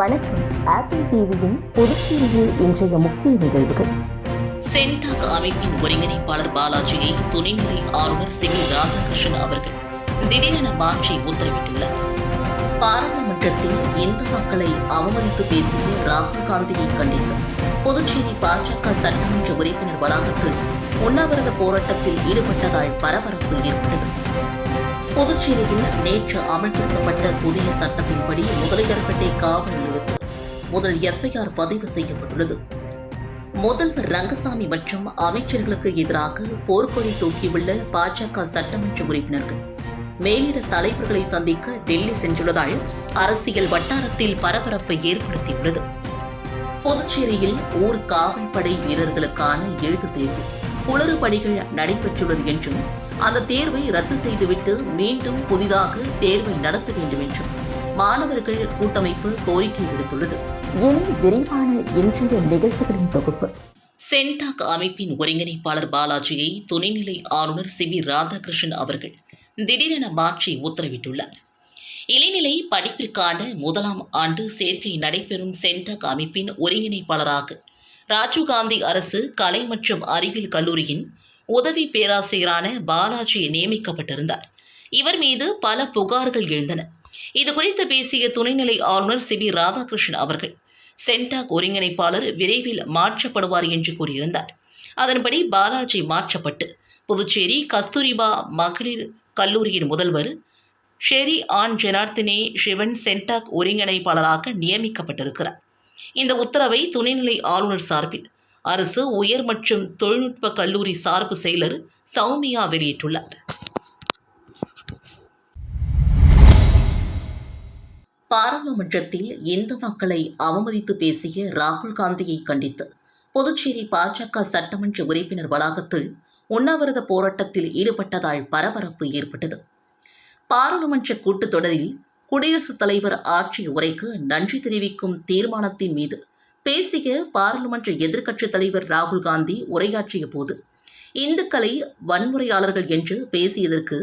வணக்கம். ஆப்பிள் டிவியின் புதுச்சேரியில் இன்றைய முக்கிய நிகழ்வுகள். சென்டாக் அமைப்பின் ஒருங்கிணைப்பாளர் பாலாஜியை துணைநிலை ஆளுநர் சி ராதாகிருஷ்ணன் அவர்கள் திடீரென மாற்றி உத்தரவிட்டுள்ளார். பாராளுமன்றத்தில் இந்து மக்களை அவமதித்து பேசிய ராகுல் காந்தியை கண்டித்து புதுச்சேரி பாஜக சட்டமன்ற உறுப்பினர் வளாகத்தில் உண்ணாவிரத போராட்டத்தில் ஈடுபட்டதால் பரபரப்பு ஏற்பட்டது. புதுச்சேரியில் நேற்று அமல்படுத்தப்பட்ட புதிய சட்டத்தின்படி முதலியார்பேட்டை காவல் நிலையத்தில் முதல் எஃப்ஐஆர் பதிவு செய்யப்பட்டுள்ளது. முதல்வர் ரங்கசாமி மற்றும் அமைச்சர்களுக்கு எதிராக போர்க்கொடி தூக்கியுள்ள பாஜக சட்டமன்ற உறுப்பினர்கள் மேலிட தலைவர்களை சந்திக்க டெல்லி சென்றுள்ளதால் அரசியல் வட்டாரத்தில் பரபரப்பை ஏற்படுத்தியுள்ளது. புதுச்சேரியில் ஊர் காவல்படை வீரர்களுக்கான எழுத்துத் தேர்வு குளறுபடிகள் நடைபெற்றுள்ளது என்றும் அந்த தேர்வை ரத்து செய்துவிட்டு மீண்டும் புதிதாக தேர்வை நடத்த வேண்டும் என்றும் மாணவர்கள் கூட்டமைப்பு கோரிக்கை விடுத்துள்ளது. இனி விரிவான இன்றைய நிகழ்வுகளின் தொகுப்பு. சென்டாக் அமைப்பின் ஒருங்கிணைப்பாளர் பாலாஜியை துணைநிலை ஆளுநர் சி வி ராதாகிருஷ்ணன் அவர்கள் திடீரென மாற்றி உத்தரவிட்டுள்ளார். இளைநிலை படிப்பிற்கான முதலாம் ஆண்டு சேர்க்கை நடைபெறும் சென்டாக் அமைப்பின் ஒருங்கிணைப்பாளராக ராஜீவ்காந்தி அரசு கலை மற்றும் அறிவியல் கல்லூரியின் உதவி பேராசிரியரான பாலாஜி நியமிக்கப்பட்டிருந்தார். இவர் மீது பல புகார்கள் எழுந்தன. இது குறித்து பேசிய துணைநிலை ஆளுநர் சி. வி ராதாகிருஷ்ணன் அவர்கள் சென்டாக் ஒருங்கிணைப்பாளர் விரைவில் மாற்றப்படுவார் என்று கூறியிருந்தார். அதன்படி பாலாஜி மாற்றப்பட்டு புதுச்சேரி கஸ்தூரிபா மகளிர் கல்லூரியின் முதல்வர் ஷெரி ஆன் ஜெனார்த்தினே சிவன் சென்டாக் ஒருங்கிணைப்பாளராக நியமிக்கப்பட்டிருக்கிறார். இந்த உத்தரவை துணைநிலை ஆளுநர் சார்பில் அரசு உயர் மற்றும் தொழில்நுட்ப கல்லூரி சார்பு செயலர் சௌமியா வெளியிட்டுள்ளார். பாராளுமன்றத்தில் இந்து மக்களை அவமதித்து பேசிய ராகுல் காந்தியை கண்டித்து புதுச்சேரி பாஜக சட்டமன்ற உறுப்பினர் வளாகத்தில் உண்ணாவிரத போராட்டத்தில் ஈடுபட்டதால் பரபரப்பு ஏற்பட்டது. பாராளுமன்ற கூட்டத்தொடரில் குடியரசுத் தலைவர் ஆற்றிய உரைக்கு நன்றி தெரிவிக்கும் தீர்மானத்தின் மீது பேசிய பாராளுமன்ற எதிர்க்கட்சித் தலைவர் ராகுல் காந்தி உரையாற்றிய போது இந்துக்களை வன்முறையாளர்கள் என்று பேசியதற்கு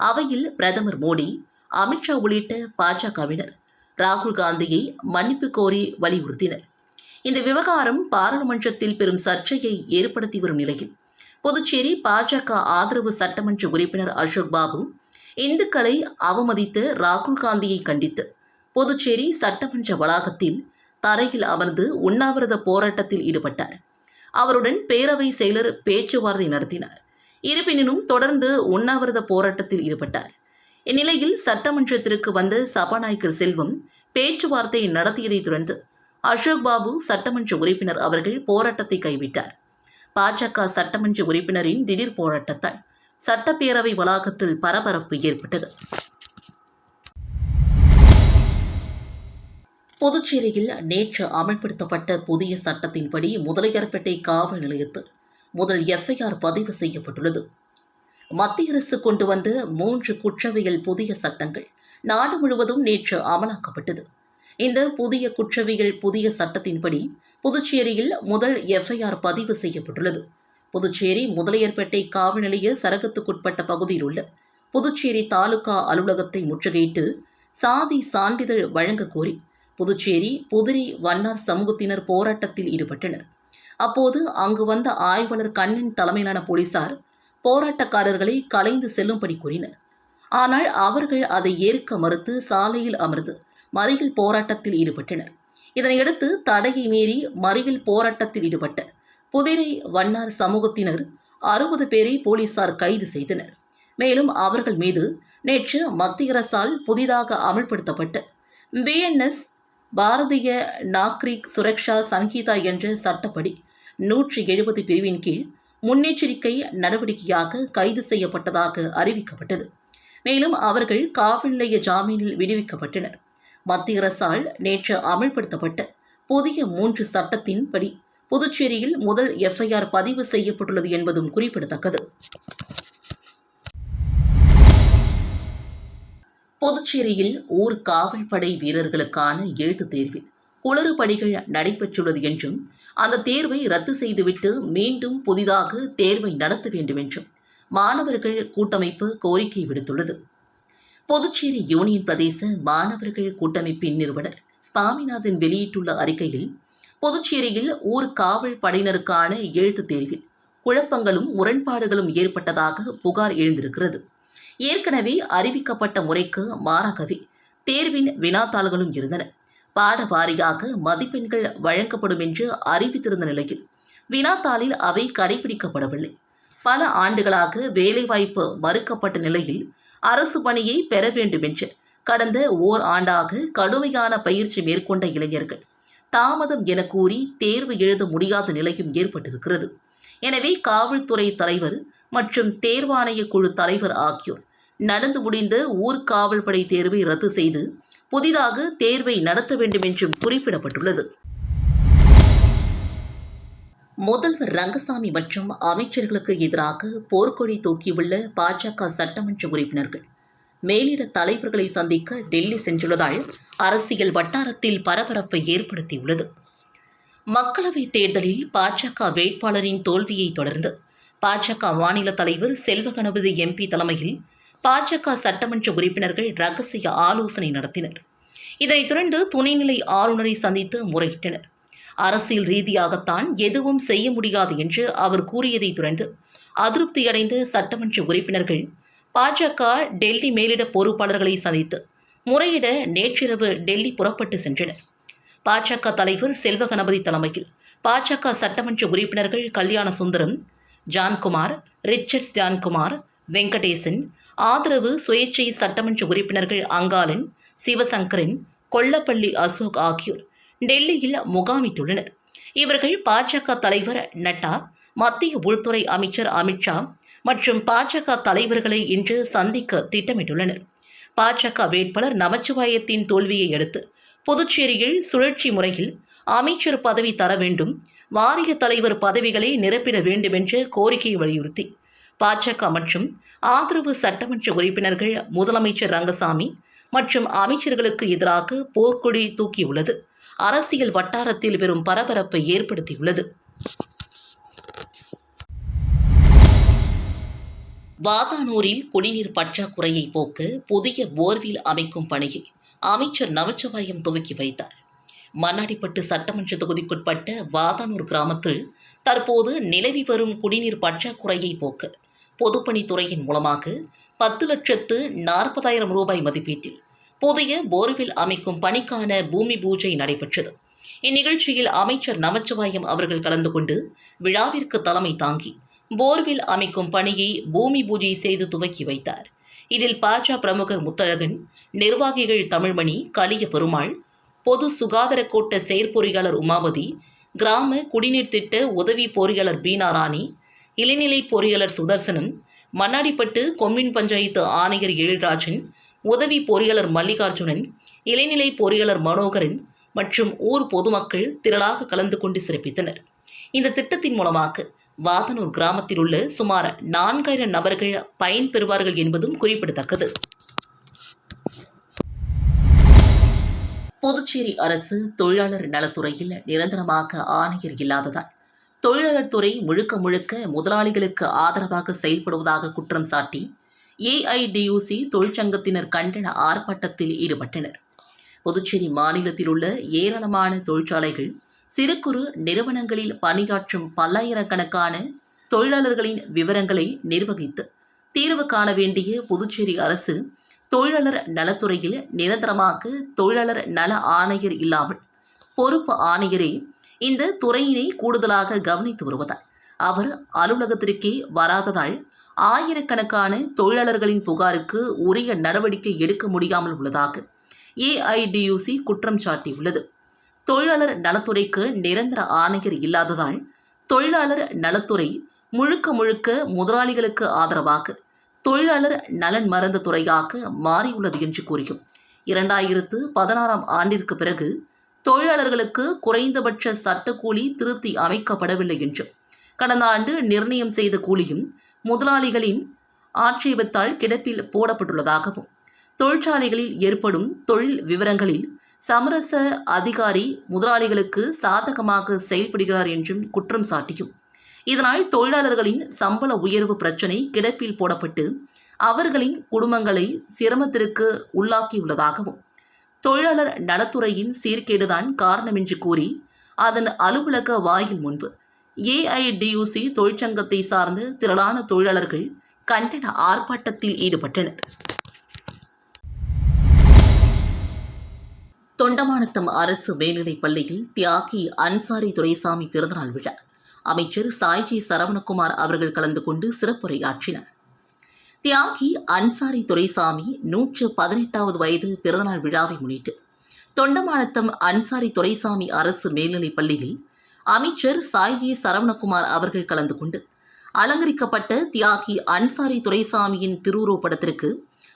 அவையில் பிரதமர் மோடி அமித்ஷா உள்ளிட்ட பாஜகவினர் ராகுல் காந்தியை மன்னிப்பு கோரி வலியுறுத்தினர். இந்த விவகாரம் பாராளுமன்றத்தில் பெரும் சர்ச்சையை ஏற்படுத்தி வரும் நிலையில் புதுச்சேரி பாஜக ஆதரவு சட்டமன்ற உறுப்பினர் அசோக் பாபு இந்துக்களை அவமதித்து ராகுல் காந்தியை கண்டித்து புதுச்சேரி சட்டமன்ற வளாகத்தில் தரையில் அமர்ந்து உண்ணாவிரத போராட்டத்தில் ஈடுபட்டார். அவருடன் பேரவை செயலர் பேச்சுவார்த்தை நடத்தினார். இருப்பினும் தொடர்ந்து உண்ணாவிரத போராட்டத்தில் ஈடுபட்டார். இந்நிலையில் சட்டமன்றத்திற்கு வந்த சபாநாயகர் செல்வம் பேச்சுவார்த்தை நடத்தியதைத் தொடர்ந்து அசோக் பாபு சட்டமன்ற உறுப்பினர் அவர்கள் போராட்டத்தை கைவிட்டார். பாஜக சட்டமன்ற உறுப்பினரின் திடீர் போராட்டத்தால் சட்டப்பேரவை வளாகத்தில் பரபரப்பு ஏற்பட்டது. புதுச்சேரியில் நேற்று அமல்படுத்தப்பட்ட புதிய சட்டத்தின்படி முதலியார்பேட்டை காவல் நிலையத்தில் முதல் எஃப்ஐஆர் பதிவு செய்யப்பட்டுள்ளது. மத்திய அரசு கொண்டு வந்த மூன்று குற்றவியல் புதிய சட்டங்கள் நாடு முழுவதும் நேற்று அமலாக்கப்பட்டது. இந்த புதிய குற்றவியல் புதிய சட்டத்தின்படி புதுச்சேரியில் முதல் எஃப்ஐஆர் பதிவு செய்யப்பட்டுள்ளது. புதுச்சேரி முதலியார்பேட்டை காவல் நிலைய சரகத்துக்குட்பட்ட பகுதியில் உள்ள புதுச்சேரி தாலுகா அலுவலகத்தை முற்றுகையிட்டு சாதி சான்றிதழ் வழங்க கோரி புதுச்சேரி புதிரி வண்ணார் சமூகத்தினர் போராட்டத்தில் ஈடுபட்டனர். அப்போது அங்கு வந்த ஆய்வாளர் கண்ணன் தலைமையிலான போலீசார் போராட்டக்காரர்களை கலைந்து செல்லும்படி கூறினர். ஆனால் அவர்கள் அதை ஏற்க மறுத்து சாலையில் அமர்ந்து மறியல் போராட்டத்தில் ஈடுபட்டனர். இதனையடுத்து தடையை மீறி மறியல் போராட்டத்தில் ஈடுபட்ட புதிரை வண்ணார் சமூகத்தினர் அறுபது பேரை போலீசார் கைது செய்தனர். மேலும் அவர்கள் மீது நேற்று மத்திய அரசால் புதிதாக அமல்படுத்தப்பட்ட பிஎன்எஸ் பாரதிய நாக்ரிக் சுரக்ஷா சங்கீதா என்ற சட்டப்படி நூற்றி எழுபது பிரிவின் கீழ் முன்னெச்சரிக்கை நடவடிக்கையாக கைது செய்யப்பட்டதாக அறிவிக்கப்பட்டது. மேலும் அவர்கள் காவல் நிலைய ஜாமீனில் விடுவிக்கப்பட்டனர். மத்திய அரசால் நேற்று அமல்படுத்தப்பட்ட புதிய மூன்று சட்டத்தின்படி புதுச்சேரியில் முதல் எஃப்ஐஆர் பதிவு செய்யப்பட்டுள்ளது என்பதும் குறிப்பிடத்தக்கது. புதுச்சேரியில் ஊர் காவல்படை வீரர்களுக்கான எழுத்து தேர்வில் குளறுபடிகள் நடைபெற்றுள்ளது என்றும் அந்த தேர்வை ரத்து செய்துவிட்டு மீண்டும் புதிதாக தேர்வை நடத்த வேண்டும் என்றும் மாணவர்கள் கூட்டமைப்பு கோரிக்கை விடுத்துள்ளது. புதுச்சேரி யூனியன் பிரதேச மாணவர்கள் கூட்டமைப்பின் நிறுவனர் ஸ்வாமிநாதன் வெளியிட்டுள்ள அறிக்கையில் புதுச்சேரியில் ஊர் காவல் படையினருக்கான எழுத்து தேர்வில் குழப்பங்களும் முரண்பாடுகளும் ஏற்பட்டதாக புகார் எழுந்திருக்கிறது. ஏற்கனவே அறிவிக்கப்பட்ட முறைக்கு மாறாகவே தேர்வின் வினாத்தாள்களும் இருந்தன. பாட வாரியாக மதிப்பெண்கள் வழங்கப்படும் என்று அறிவித்திருந்த நிலையில் வினாத்தாளில் அவை கடைபிடிக்கப்படவில்லை. பல ஆண்டுகளாக வேலைவாய்ப்பு மறுக்கப்பட்ட நிலையில் அரசு பணியை பெற வேண்டுமென்று கடந்த ஓர் ஆண்டாக கடுமையான பயிற்சி மேற்கொண்ட இளைஞர்கள் தாமதம் என கூறி தேர்வு எழுத முடியாத நிலையும் ஏற்பட்டிருக்கிறது. எனவே காவல்துறை தலைவர் மற்றும் தேர்வாணைய குழு தலைவர் ஆகியோர். நடந்து முடிந்த ஊர்காவல் படை தேர்வை ரத்து செய்து புதிதாக தேர்வை நடத்த வேண்டும் என்றும் குறிப்பிடப்பட்டுள்ளது. முதல்வர் ரங்கசாமி மற்றும் அமைச்சர்களுக்கு எதிராக போர்க்கொடி தூக்கியுள்ள பாஜக சட்டமன்ற உறுப்பினர்கள். மேலிட தலைவர்களை சந்திக்க டெல்லி சென்றுள்ளதால் அரசியல் வட்டாரத்தில் பரபரப்பை ஏற்படுத்தியுள்ளது. மக்களவைத் தேர்தலில் பாஜக வேட்பாளரின் தோல்வியை தொடர்ந்து பாஜக மாநில தலைவர் செல்வ கணபதி எம்பி தலைமையில் பாஜக சட்டமன்ற உறுப்பினர்கள் ரகசிய ஆலோசனை நடத்தினர். இதனைத் தொடர்ந்து துணைநிலை ஆளுநரை சந்தித்து முறையிட்டனர். அரசியல் ரீதியாகத்தான் எதுவும் செய்ய முடியாது என்று அவர் கூறியதை தொடர்ந்து அதிருப்தியடைந்த சட்டமன்ற உறுப்பினர்கள் பாஜக டெல்லி மேலிட பொறுப்பாளர்களை சந்தித்து முறையிட நேற்றிரவு டெல்லி புறப்பட்டு சென்றனர். பாஜக தலைவர் செல்வ கணபதி தலைமையில் பாஜக சட்டமன்ற உறுப்பினர்கள் கல்யாண சுந்தரம் ஜான்குமார் ரிச்சர்ட்ஸ் ஜான்குமார் வெங்கடேசன் ஆதரவு சுயேட்சை சட்டமன்ற உறுப்பினர்கள் அங்காளன் சிவசங்கரன் கொல்லப்பள்ளி அசோக் ஆகியோர் டெல்லியில் முகாமிட்டுள்ளனர். இவர்கள் பாஜக தலைவர் நட்டா மத்திய உள்துறை அமைச்சர் அமித்ஷா மற்றும் பாஜக தலைவர்களை இன்று சந்திக்க திட்டமிட்டுள்ளனர். பாஜக வேட்பாளர் நமச்சிவாயத்தின் தோல்வியை அடுத்து புதுச்சேரியில் சுழற்சி முறையில் அமைச்சர் பதவி தர வேண்டும் வாரிய தலைவர் பதவிகளை நிரப்பிட வேண்டுமென்று கோரிக்கையை வலியுறுத்தி. பாஜக மற்றும் ஆதரவு சட்டமன்ற உறுப்பினர்கள் முதலமைச்சர் ரங்கசாமி மற்றும் அமைச்சர்களுக்கு எதிராக போர்க்கொடி தூக்கியுள்ளது. அரசியல் வட்டாரத்தில் பெரும் பரபரப்பை ஏற்படுத்தியுள்ளது. வாதானூரில் குடிநீர் பற்றாக்குறையை போக்க புதிய போர்வில் அமைக்கும் பணியை அமைச்சர் நமச்சிவாயம் துவக்கி வைத்தார். மண்ணாடிப்பட்டு சட்டமன்ற தொகுதிக்குட்பட்ட வாதானூர் கிராமத்தில் தற்போது நிலவி வரும் குடிநீர் பற்றாக்குறையை போக்க. பொதுப்பணித்துறையின் மூலமாக பத்து லட்சத்து நாற்பதாயிரம் ரூபாய் மதிப்பீட்டில் புதிய போர்வில் அமைக்கும் பணிக்கான பூமி பூஜை நடைபெற்றது. இந்நிகழ்ச்சியில் அமைச்சர் நமச்சிவாயம் அவர்கள் கலந்து கொண்டு விழாவிற்கு தலைமை தாங்கி போர்வில் அமைக்கும் பணியை பூமி பூஜை செய்து துவக்கி வைத்தார். இதில் பாஜ பிரமுகர் முத்தழகன் நிர்வாகிகள் தமிழ்மணி கலிய பெருமாள் பொது சுகாதார கோட்ட செயற்பொறியாளர் உமாவதி கிராம குடிநீர் திட்ட உதவி பொறியாளர் பீனா ராணி இளநிலை பொறியாளர் சுதர்சனன் மண்ணாடிப்பட்டு கொம்மின் பஞ்சாயத்து ஆணையர் எழில்ராஜன் உதவி பொறியாளர் மல்லிகார்ஜுனன் இளைநிலை பொறியாளர் மனோகரன் மற்றும் ஊர் பொதுமக்கள் திரளாக கலந்து கொண்டு சிறப்பித்தனர். இந்த திட்டத்தின் மூலமாக வாதனூர் கிராமத்தில் உள்ள சுமார் நான்காயிரம் நபர்கள் பயன்பெறுவார்கள் என்பதும் குறிப்பிடத்தக்கது. புதுச்சேரி அரசு தொழிலாளர் நலத்துறையில் நிரந்தரமாக ஆணையர் இல்லாததால் தொழிலாளர் துறை முழுக்க முழுக்க முதலாளிகளுக்கு ஆதரவாக செயல்படுவதாக குற்றம் சாட்டி ஏஐடியூசி தொழிற்சங்கத்தினர் கண்டன ஆர்ப்பாட்டத்தில் ஈடுபட்டனர். புதுச்சேரி மாநிலத்தில் உள்ள ஏராளமான தொழிற்சாலைகள் சிறு குறு நிறுவனங்களில் பணியாற்றும் பல்லாயிரக்கணக்கான தொழிலாளர்களின் விவரங்களை நிர்வகித்து தீர்வு காண வேண்டிய புதுச்சேரி அரசு தொழிலாளர் நலத்துறையில் நிரந்தரமாக தொழிலாளர் நல ஆணையர் இல்லாமல் பொறுப்பு ஆணையரே இந்த துறையினை கூடுதலாக கவனித்து வருவதால் அவர் அலுவலகத்திற்கே வராததால் ஆயிரக்கணக்கான தொழிலாளர்களின் புகாருக்கு உரிய நடவடிக்கை எடுக்க முடியாமல் உள்ளதாக ஏஐடியூசி குற்றம் சாட்டியுள்ளது. தொழிலாளர் நலத்துறைக்கு நிரந்தர ஆணையர் இல்லாததால் தொழிலாளர் நலத்துறை முழுக்க முழுக்க முதலாளிகளுக்கு ஆதரவாக தொழிலாளர் நலன் மறந்த துறையாக மாறியுள்ளது என்று கூறியும் இரண்டாயிரத்து பதினாறாம் ஆண்டிற்கு பிறகு தொழிலாளர்களுக்கு குறைந்தபட்ச சட்டக்கூலி திருத்தி அமைக்கப்படவில்லை என்றும் கடந்த ஆண்டு நிர்ணயம் செய்த கூலியும் முதலாளிகளின் ஆட்சேபத்தால் கிடப்பில் போடப்பட்டுள்ளதாகவும் தொழிற்சாலைகளில் ஏற்படும் தொழில் விவரங்களில் சமரச அதிகாரி முதலாளிகளுக்கு சாதகமாக செயல்படுகிறார் என்றும் குற்றம் சாட்டியும். இதனால் தொழிலாளர்களின் சம்பள உயர்வு பிரச்சினை கிடப்பில் போடப்பட்டு அவர்களின் குடும்பங்களை சிரமத்திற்கு உள்ளாக்கியுள்ளதாகவும் தொழிலாளர் நலத்துறையின் சீர்கேடுதான் காரணம் என்று கூறி அதன் அலுவலக வாயில் முன்பு ஏஐடியூசி தொழிற்சங்கத்தை சார்ந்த திரளான தொழிலாளர்கள் கண்டன ஆர்ப்பாட்டத்தில் ஈடுபட்டனர். தொண்டமானத்தம் அரசு மேல்நிலைப் பள்ளியில் தியாகி அன்சாரி துரைசாமி பிறந்தநாள் விழா. அமைச்சர் சாய்ஜி சரவணகுமார் அவர்கள் கலந்து கொண்டு சிறப்புரையாற்றினர். தியாகி அன்சாரி துரைசாமி நூற்று பதினெட்டாவது வயது பிறந்தநாள் விழாவை முன்னிட்டு தொண்டமானத்தம் அன்சாரி துரைசாமி அரசு மேல்நிலைப் பள்ளியில் அமைச்சர் சாய்ஜி சரவணகுமார் அவர்கள் கலந்து கொண்டு அலங்கரிக்கப்பட்ட தியாகி அன்சாரி துரைசாமியின் திருவுருவப் படத்திற்கு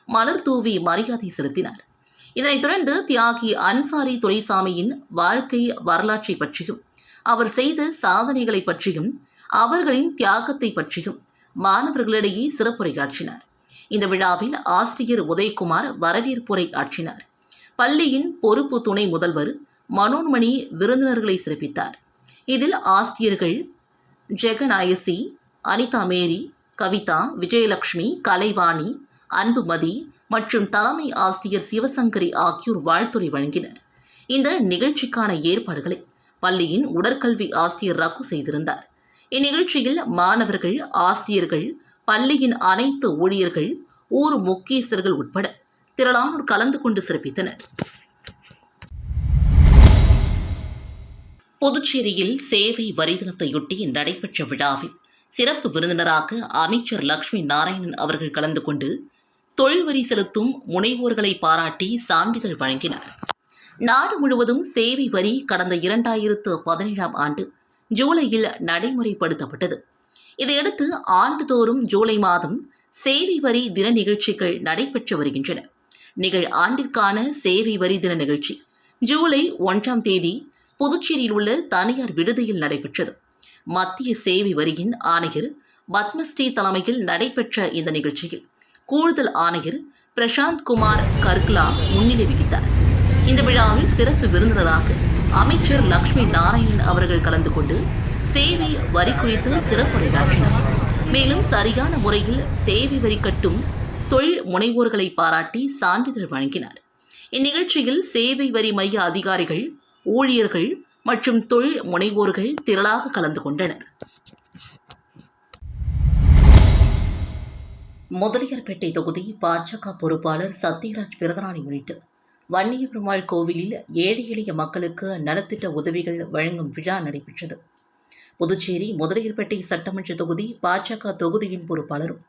மலர் தூவி மரியாதை செலுத்தினார். இதனைத் தொடர்ந்து தியாகி அன்சாரி துரைசாமியின் வாழ்க்கை வரலாற்றை பற்றியும் அவர் செய்த சாதனைகளை பற்றியும் அவர்களின் தியாகத்தை பற்றியும் மாணவர்களிடையே சிறப்புரையாற்றினார். இந்த விழாவில் ஆசிரியர் உதயகுமார் வரவேற்புரை ஆற்றினார். பள்ளியின் பொறுப்பு துணை முதல்வர் மனோன்மணி விருந்தினர்களை சிறப்பித்தார். இதில் ஆசிரியர்கள் ஜெகநாயசி அனிதா மேரி கவிதா விஜயலட்சுமி கலைவாணி அன்புமதி மற்றும் தலைமை ஆசிரியர் சிவசங்கரி ஆகியோர் வாழ்த்துரை வழங்கினர். இந்த நிகழ்ச்சிக்கான ஏற்பாடுகளை பள்ளியின் உடற்கல்வி ஆசிரியர் ரகு செய்திருந்தார். இந்நிகழ்ச்சியில் மாணவர்கள் ஆசிரியர்கள் பள்ளியின் அனைத்து ஊழியர்கள் ஊர் முக்கியஸ்தர்கள் உட்பட திரளானோர் கலந்து கொண்டு சிறப்பித்தனர். புதுச்சேரியில் சேவை வரி தினத்தையொட்டி நடைபெற்ற விழாவில் சிறப்பு விருந்தினராக அமைச்சர் லக்ஷ்மி நாராயணன் அவர்கள் கலந்து கொண்டு தொழில் வரி செலுத்தும் முனைவோர்களை பாராட்டி சான்றிதழ் வழங்கினார். நாடு முழுவதும் சேவை வரி கடந்த இரண்டாயிரத்து பதினேழாம் ஆண்டு ஜூலையில் நடைமுறைப்படுத்தப்பட்டது. இதையடுத்து ஆண்டுதோறும் ஜூலை மாதம் சேவை வரி தின நிகழ்ச்சிகள் நடைபெற்று வருகின்றன. நிகழ் ஆண்டிற்கான சேவை வரி தின நிகழ்ச்சி ஜூலை ஒன்றாம் தேதி புதுச்சேரியில் உள்ள தனியார் விடுதியில் நடைபெற்றது. மத்திய சேவை வரியின் ஆணையர் பத்மஸ்ரீ தலைமையில் நடைபெற்ற இந்த நிகழ்ச்சியில் கூடுதல் ஆணையர் பிரசாந்த் குமார் கர்க்லா முன்னிலை வகித்தார். இந்த விழாவில் சிறப்பு விருந்தினராக அமைச்சர் லக்ஷ்மி நாராயணன் அவர்கள் கலந்து கொண்டு சேவை வரி குறித்து சிறப்புரையாற்றினார் மேலும் சரியான முறையில் சேவை வரி கட்டும் தொழில் முனைவோர்களை பாராட்டி சான்றிதழ் வழங்கினார். இந்நிகழ்ச்சியில் சேவை வரி மைய அதிகாரிகள் ஊழியர்கள் மற்றும் தொழில் முனைவோர்கள் திரளாக கலந்து கொண்டனர். முதலியார்பேட்டை தொகுதி பாஜக பொறுப்பாளர் சத்யராஜ் பிறந்தநாளை உள்ளிட்டு வன்னிய பெருமாள் கோவிலில் ஏழை எளிய மக்களுக்கு நலத்திட்ட உதவிகள் வழங்கும் விழா நடைபெற்றது. புதுச்சேரி முதலியார்பேட்டை சட்டமன்ற தொகுதி பாஜக தொகுதியின் பொறுப்பாளரும்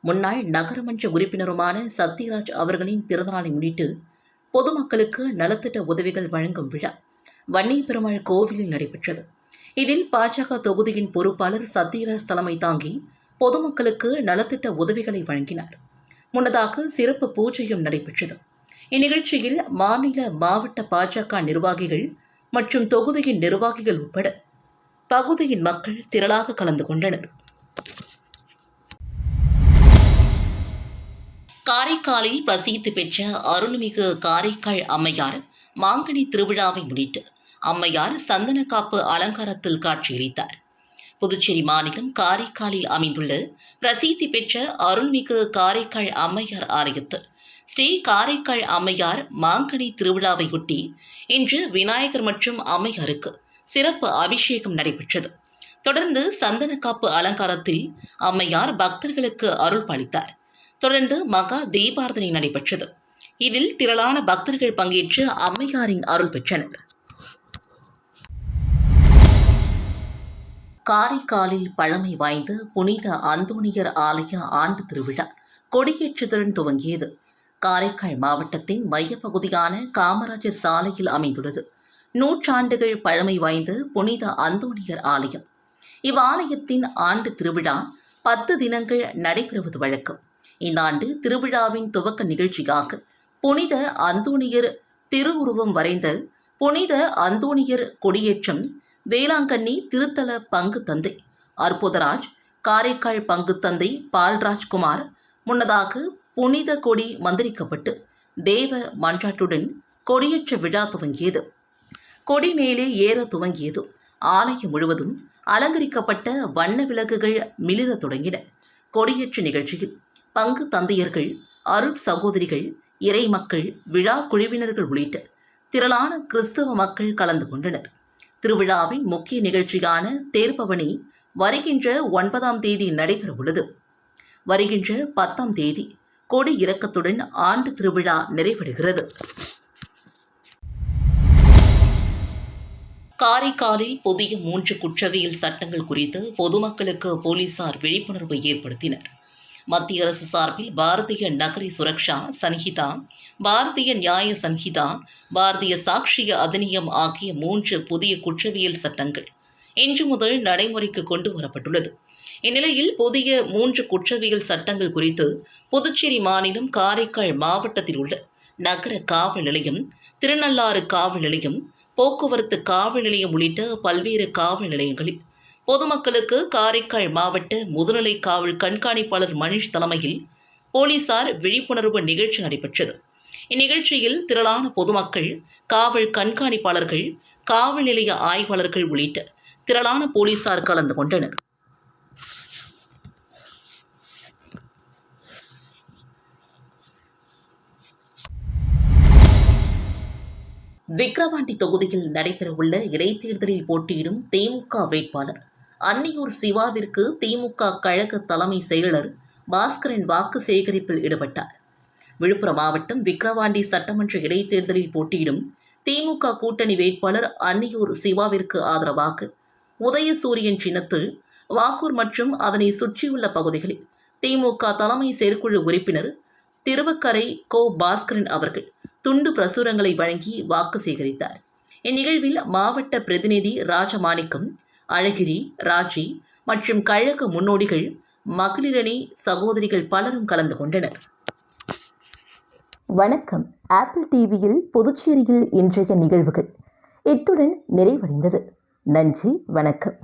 முன்னாள் நகரமன்ற உறுப்பினருமான சத்யராஜ் அவர்களின் பிறந்தநாளை முன்னிட்டு பொதுமக்களுக்கு நலத்திட்ட உதவிகள் வழங்கும் விழா வன்னிய பெருமாள் கோவிலில் நடைபெற்றது. இதில் பாஜக தொகுதியின் பொறுப்பாளர் சத்யராஜ் தலைமை தாங்கி பொதுமக்களுக்கு நலத்திட்ட உதவிகளை வழங்கினார். முன்னதாக சிறப்பு பூஜையும் நடைபெற்றது. இந்நிகழ்ச்சியில் மாநில மாவட்ட பாஜக நிர்வாகிகள் மற்றும் தொகுதியின் நிர்வாகிகள் உட்பட பகுதியின் மக்கள் திரளாக கலந்து கொண்டனர். காரைக்காலில் பிரசித்தி பெற்ற அருள்மிகு காரைக்கால் அம்மையார் மாங்கனி திருவிழாவை முன்னிட்டு அம்மையார் சந்தனக்காப்பு அலங்காரத்தில் காட்சியளித்தார். புதுச்சேரி மாநிலம் காரைக்காலில் அமைந்துள்ள பிரசித்தி பெற்ற அருள்மிகு காரைக்கால் அம்மையார் ஆலயத்தில் ஸ்ரீ காரைக்கால் அம்மையார் மாங்கனி திருவிழாவையொட்டி இன்று விநாயகர் மற்றும் அம்மையாருக்கு சிறப்பு அபிஷேகம் நடைபெற்றது. தொடர்ந்து சந்தனக்காப்பு அலங்காரத்தில் அம்மையார் பக்தர்களுக்கு அருள் பாலித்தார். தொடர்ந்து மகா தீபார்த்தனை நடைபெற்றது. இதில் திரளான பக்தர்கள் பங்கேற்று அம்மையாரின் அருள் பெற்றனர். காரைக்காலில் பழமை வாய்ந்த புனித அந்தோணியர் ஆலய ஆண்டு திருவிழா கொடியேற்றத்துடன் துவங்கியது. காரைக்கால் மாவட்டத்தின் மையப்பகுதியான காமராஜர் சாலையில் அமைந்துள்ளது. நூற்றாண்டுகள் பழமை வாய்ந்த புனித அந்தோணியர் ஆலயம். இவ்வாலயத்தின் ஆண்டு திருவிழா பத்து தினங்கள் நடைபெறுவது வழக்கம். இந்த ஆண்டு திருவிழாவின் துவக்க நிகழ்ச்சியாக புனித அந்தோணியர் திருவுருவம் வரைந்த புனித அந்தோணியர் கொடியேற்றம் வேளாங்கண்ணி திருத்தல பங்கு தந்தை அற்புதராஜ் காரைக்கால் பங்கு தந்தை பால்ராஜ்குமார் முன்னதாக புனித கொடி மந்திரிக்கப்பட்டு தேவ மன்றாட்டுடன் கொடியேற்ற விழா துவங்கியது. கொடி மேலே ஏற துவங்கியதும் ஆலயம் முழுவதும் அலங்கரிக்கப்பட்ட வண்ண விளக்குகள் மிளிர தொடங்கின. கொடியேற்ற நிகழ்ச்சியில் பங்கு தந்தையர்கள் அருட் சகோதரிகள் இறை மக்கள் விழா குழுவினர்கள் உள்ளிட்ட திரளான கிறிஸ்தவ மக்கள் கலந்து கொண்டனர். திருவிழாவின் முக்கிய நிகழ்ச்சியான தேர்பவனி வருகின்ற ஒன்பதாம் தேதி நடைபெறவுள்ளது. வருகின்ற பத்தாம் தேதி கொடி இறக்கத்துடன் ஆண்டு திருவிழா நிறைவடைகிறது. காரைக்காலில் புதிய மூன்று குற்றவியல் சட்டங்கள் குறித்து பொதுமக்களுக்கு போலீசார் விழிப்புணர்வு ஏற்படுத்தினர். மத்திய அரசு சார்பில் பாரதிய நகரி சுரக்ஷா சன்ஹிதா பாரதிய நியாய சன்ஹிதா பாரதிய சாட்சிய அதிநியம் ஆகிய மூன்று புதிய குற்றவியல் சட்டங்கள் இன்று முதல் நடைமுறைக்கு கொண்டு வரப்பட்டுள்ளது. இந்நிலையில் புதிய மூன்று குற்றவியல் சட்டங்கள் குறித்து புதுச்சேரி மாநிலம் காரைக்கால் மாவட்டத்தில் உள்ள நகர காவல் நிலையம் திருநள்ளாறு காவல் நிலையம் போக்குவரத்து காவல் நிலையம் உள்ளிட்ட பல்வேறு காவல் நிலையங்களில் பொதுமக்களுக்கு காரைக்கால் மாவட்ட முதுநிலை காவல் கண்காணிப்பாளர் மணிஷ் தலைமையில் போலீசார் விழிப்புணர்வு நிகழ்ச்சி நடைபெற்றது. இந்நிகழ்ச்சியில் திரளான பொதுமக்கள் காவல் கண்காணிப்பாளர்கள் காவல் நிலைய ஆய்வாளர்கள் உள்ளிட்ட திரளான போலீசார் கலந்து கொண்டனர். விக்கிரவாண்டி தொகுதியில் நடைபெறவுள்ள இடைத்தேர்தலில் போட்டியிடும் திமுக வேட்பாளர். அன்னியூர் சிவாவிற்கு திமுக கழக தலைமை செயலர் பாஸ்கரன் வாக்கு சேகரிப்பில் ஈடுபட்டார். விழுப்புரம் மாவட்டம் விக்கிரவாண்டி சட்டமன்ற இடைத்தேர்தலில் போட்டியிடும் திமுக கூட்டணி வேட்பாளர் அன்னியூர் சிவாவிற்கு ஆதரவாக உதயசூரியன் சின்னத்தில் வாக்கூர் மற்றும் அதனை சுற்றியுள்ள பகுதிகளில் திமுக தலைமை செயற்குழு உறுப்பினர் திருவக்கரை கோ பாஸ்கரன் அவர்கள் துண்டு பிரசுரங்களை வழங்கி வாக்கு சேகரித்தார். இந்நிகழ்வில் மாவட்ட பிரதிநிதி ராஜமாணிக்கம் அழகிரி ராஜி மற்றும் கழக முன்னோடிகள் மகளிரணி சகோதரிகள் பலரும் கலந்து கொண்டனர். வணக்கம். ஆப்பிள் டிவியில் புதுச்சேரியில் இன்றைய நிகழ்வுகள். இத்துடன் நிறைவடைந்தது. நன்றி வணக்கம்.